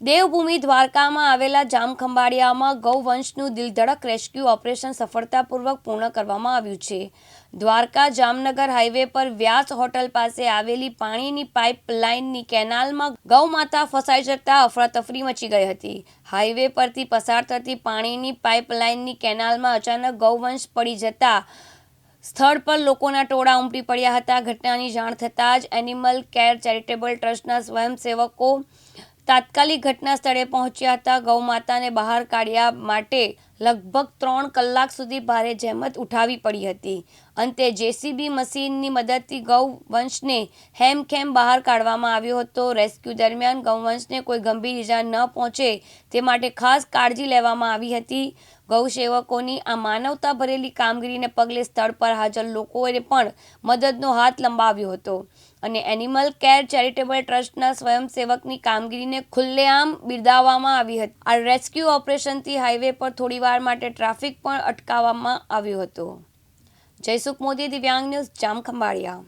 દેવભૂમિ દ્વારકામાં આવેલા જામખંભાળિયામાં ગૌવંશનું દિલધડક rescue operation સફળતાપૂર્વક પૂર્ણ કરવામાં આવ્યું છે. દ્વારકા જામનગર હાઈવે પર વ્યાસ હોટલ પાસે આવેલી પાણીની પાઇપલાઇનની કેનાલમાં ગૌમાતા ફસાઈ જતા અફરાતફરી મચી ગઈ હતી. હાઈવે પરથી પસાર થતી પાણીની પાઇપલાઇનની કેનાલમાં અચાનક ગૌવંશ પડી જતા સ્થળ પર લોકોના ટોળા ઉમટી પડ્યા હતા. ઘટનાની જાણ થતાં જ એનિમલ કેર ચેરિટેબલ ટ્રસ્ટના સ્વયંસેવકો તાત્કાલિક ઘટના સ્થળે પહોંચ્યા હતા. ગૌમાતાને બહાર કાઢ્યા માટે લગભગ ત્રણ કલાક સુધી ભારે જહેમત ઉઠાવી પડી હતી. અંતે જેસીબી મશીનની મદદથી ગૌવંશને હેમખેમ બહાર કાઢવામાં આવ્યો હતો. રેસ્ક્યુ દરમિયાન ગૌવંશને કોઈ ગંભીર ઇજા ન પહોંચે તે માટે ખાસ કાળજી લેવામાં આવી હતી. ગૌસેવકોની આ માનવતા ભરેલી કામગીરીને પગલે સ્થળ પર હાજર લોકોએ પણ મદદનો હાથ લંબાવ્યો હતો અને એનિમલ કેર ચેરિટેબલ ટ્રસ્ટના સ્વયંસેવકની કામગીરીને ખુલ્લેઆમ બિરદાવવામાં આવી હતી. આ રેસ્ક્યુ ઓપરેશનથી હાઈવે પર થોડીવાર માટે ટ્રાફિક પણ અટકાવવામાં આવ્યું હતું. જયસુખ મોદી દિવ્યાંગ ન્યૂઝ જામખંભાળિયા.